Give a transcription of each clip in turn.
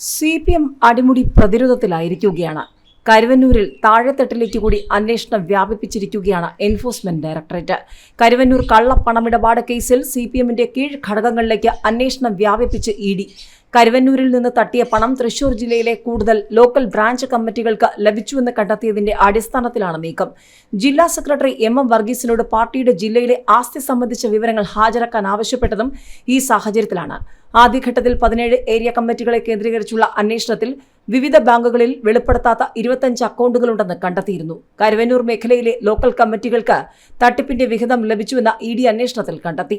C P M അടിമുടി പ്രതിരോധത്തിലായിരിക്കുകയാണ്. കരുവന്നൂരിൽ താഴെത്തട്ടിലേക്ക് കൂടി അന്വേഷണം വ്യാപിപ്പിച്ചിരിക്കുകയാണ് എൻഫോഴ്സ്മെന്റ് ഡയറക്ടറേറ്റ്. കരുവന്നൂർ കള്ളപ്പണമിടപാട് കേസിൽ സി പി എമ്മിന്റെ കീഴ്ഘടകങ്ങളിലേക്ക് അന്വേഷണം വ്യാപിപ്പിച്ച് ഇ ഡി. കരുവന്നൂരിൽ നിന്ന് തട്ടിയ പണം തൃശൂർ ജില്ലയിലെ കൂടുതൽ ലോക്കൽ ബ്രാഞ്ച് കമ്മിറ്റികൾക്ക് ലഭിച്ചുവെന്ന് കണ്ടെത്തിയതിന്റെ അടിസ്ഥാനത്തിലാണ് നീക്കം. ജില്ലാ സെക്രട്ടറി എം എം വർഗീസിനോട് പാർട്ടിയുടെ ജില്ലയിലെ ആസ്തി സംബന്ധിച്ച വിവരങ്ങൾ ഹാജരാക്കാൻ ആവശ്യപ്പെട്ടതും ഈ സാഹചര്യത്തിലാണ്. ആദ്യഘട്ടത്തിൽ പതിനേഴ് ഏരിയ കമ്മിറ്റികളെ കേന്ദ്രീകരിച്ചുള്ള അന്വേഷണത്തിൽ വിവിധ ബാങ്കുകളിൽ വെളിപ്പെടുത്താത്ത ഇരുപത്തഞ്ച് അക്കൗണ്ടുകളുണ്ടെന്ന് കണ്ടെത്തിയിരുന്നു. കരുവന്നൂർ മേഖലയിലെ ലോക്കൽ കമ്മിറ്റികൾക്ക് തട്ടിപ്പിന്റെ വിഹിതം ലഭിച്ചുവെന്ന ഇ ഡി അന്വേഷണത്തിൽ കണ്ടെത്തി.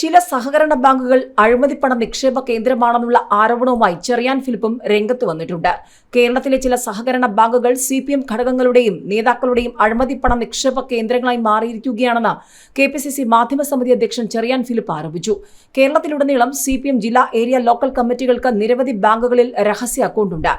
ചില സഹകരണ ബാങ്കുകൾ അഴിമതിപ്പണ നിക്ഷേപ കേന്ദ്രമാണെന്നുള്ള ആരോപണവുമായി ചെറിയാൻ ഫിലിപ്പും രംഗത്ത് വന്നിട്ടുണ്ട്. കേരളത്തിലെ ചില സഹകരണ ബാങ്കുകൾ സി പി എം ഘടകങ്ങളുടെയും നേതാക്കളുടെയും അഴിമതിപ്പണ നിക്ഷേപ കേന്ദ്രങ്ങളായി മാറിയിരിക്കുകയാണെന്ന് കെ പി സി സി മാധ്യമ സമിതി അധ്യക്ഷൻ ചെറിയാൻ ഫിലിപ്പ് ആരോപിച്ചു. കേരളത്തിലുടനീളം സി പി എം ജില്ലാ ഏരിയ ലോക്കൽ കമ്മിറ്റികൾക്ക് നിരവധി ബാങ്കുകളിൽ രഹസ്യ അക്കൗണ്ടുണ്ട്.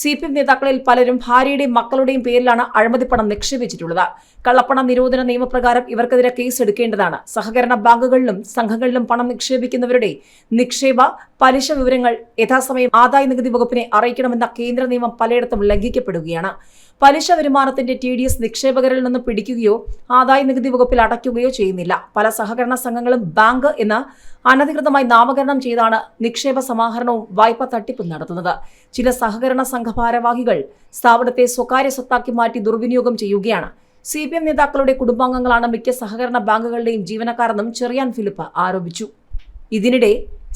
സി പി എം നേതാക്കളിൽ പലരും ഭാര്യയുടെയും മക്കളുടെയും പേരിലാണ് അഴിമതിപ്പണം നിക്ഷേപിച്ചിട്ടുള്ളത്. കള്ളപ്പണ നിരോധന നിയമപ്രകാരം ഇവർക്കെതിരെ കേസ് എടുക്കേണ്ടതാണ്. സഹകരണ ബാങ്കുകളിലും സംഘങ്ങളിലും പണം നിക്ഷേപിക്കുന്നവരുടെ നിക്ഷേപ പലിശ വിവരങ്ങൾ യഥാസമയം ആദായ നികുതി വകുപ്പിനെ അറിയിക്കണമെന്ന കേന്ദ്ര നിയമം പലയിടത്തും ലംഘിക്കപ്പെടുകയാണ്. പലിശ വരുമാനത്തിന്റെ ടി ഡി എസ് നിക്ഷേപകരിൽ നിന്ന് പിടിക്കുകയോ ആദായ നികുതി വകുപ്പിൽ അടയ്ക്കുകയോ ചെയ്യുന്നില്ല. പല സഹകരണ സംഘങ്ങളും ബാങ്ക് എന്ന് അനധികൃതമായി നാമകരണം ചെയ്താണ് നിക്ഷേപ സമാഹരണവും വായ്പ തട്ടിപ്പും നടത്തുന്നത്. ചില സഹകരണ സംഘ ഭാരവാഹികൾ സ്ഥാപനത്തെ സ്വകാര്യ സ്വത്താക്കി മാറ്റി ദുർവിനിയോഗം ചെയ്യുകയാണ്. സി പി എം നേതാക്കളുടെ കുടുംബാംഗങ്ങളാണ് മിക്ക സഹകരണ ബാങ്കുകളുടെയും ജീവനക്കാരെന്നും ചെറിയാൻ ഫിലിപ്പ് ആരോപിച്ചു. ഇതിനിടെ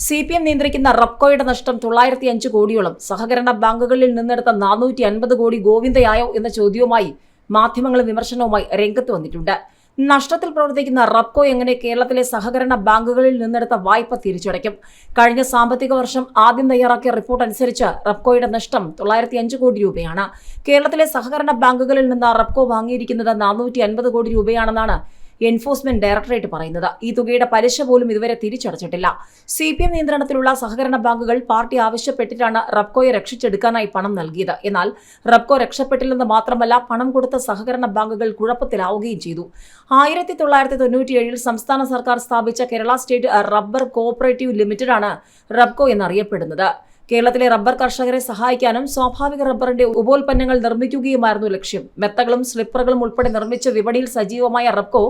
സി പി എം നിയന്ത്രിക്കുന്ന റബ്കോയുടെ നഷ്ടം തൊള്ളായിരത്തി അഞ്ച് കോടിയോളം സഹകരണ ബാങ്കുകളിൽ നിന്നെടുത്ത നാനൂറ്റി അൻപത് കോടി ഗോവിന്ദയായോ എന്ന ചോദ്യവുമായി മാധ്യമങ്ങളും വിമർശനവുമായി രംഗത്ത് വന്നിട്ടുണ്ട്. നഷ്ടത്തിൽ പ്രവർത്തിക്കുന്ന റബ്കോ എങ്ങനെ കേരളത്തിലെ സഹകരണ ബാങ്കുകളിൽ നിന്നെടുത്ത വായ്പ തിരിച്ചടയ്ക്കും? കഴിഞ്ഞ സാമ്പത്തിക വർഷം ആദ്യം തയ്യാറാക്കിയ റിപ്പോർട്ട് അനുസരിച്ച് റബ്കോയുടെ നഷ്ടം തൊള്ളായിരത്തി അഞ്ച് കോടി രൂപയാണ്. കേരളത്തിലെ സഹകരണ ബാങ്കുകളിൽ നിന്ന് റബ്കോ വാങ്ങിയിരിക്കുന്നത് നാനൂറ്റി അൻപത് കോടി രൂപയാണെന്നാണ് എൻഫോഴ്സ്മെന്റ് ഡയറക്ടറേറ്റ് പറയുന്നത്. ഈ തുകയുടെ പലിശ പോലും ഇതുവരെ തിരിച്ചടച്ചിട്ടില്ല. സി പി എം നിയന്ത്രണത്തിലുള്ള സഹകരണ ബാങ്കുകൾ പാർട്ടി ആവശ്യപ്പെട്ടിട്ടാണ് റബ്കോയെ രക്ഷിച്ചെടുക്കാനായി പണം നൽകിയത്. എന്നാൽ റബ്കോ രക്ഷപ്പെട്ടില്ലെന്ന് മാത്രമല്ല പണം കൊടുത്ത സഹകരണ ബാങ്കുകൾ കുഴപ്പത്തിലാവുകയും ചെയ്തു. ആയിരത്തി തൊള്ളായിരത്തി തൊണ്ണൂറ്റിയേഴിൽ സംസ്ഥാന സർക്കാർ സ്ഥാപിച്ച കേരള സ്റ്റേറ്റ് റബ്ബർ കോഓപ്പറേറ്റീവ് ലിമിറ്റഡാണ് റബ്കോ എന്നറിയപ്പെടുന്നത്. കേരളത്തിലെ റബ്ബർ കർഷകരെ സഹായിക്കാനും സ്വാഭാവിക റബ്ബറിന്റെ ഉപോൽപ്പന്നങ്ങൾ നിർമ്മിക്കുകയുമായിരുന്നു ലക്ഷ്യം. മെത്തകളും സ്ലിപ്പറുകളും ഉൾപ്പെടെ നിർമ്മിച്ച വിപണിയിൽ സജീവമായ റബ്കോ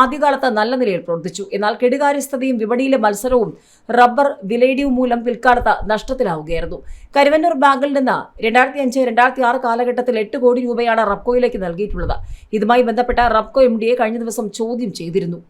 ആദ്യകാലത്ത് നല്ല നിലയിൽ പ്രവർത്തിച്ചു. എന്നാൽ കെടുകാര്യസ്ഥതയും വിപണിയിലെ മത്സരവും റബ്ബർ വിലയിടിവ് മൂലം പിൽക്കാലത്ത് നഷ്ടത്തിലാവുകയായിരുന്നു. കരുവന്നൂർ ബാങ്കിൽ നിന്ന് രണ്ടായിരത്തി അഞ്ച് രണ്ടായിരത്തി ആറ് കാലഘട്ടത്തിൽ എട്ട് കോടി രൂപയാണ് റബ്കോയിലേക്ക് നൽകിയിട്ടുള്ളത്. ഇതുമായി ബന്ധപ്പെട്ട റബ്കോ എം കഴിഞ്ഞ ദിവസം ചോദ്യം ചെയ്തിരുന്നു.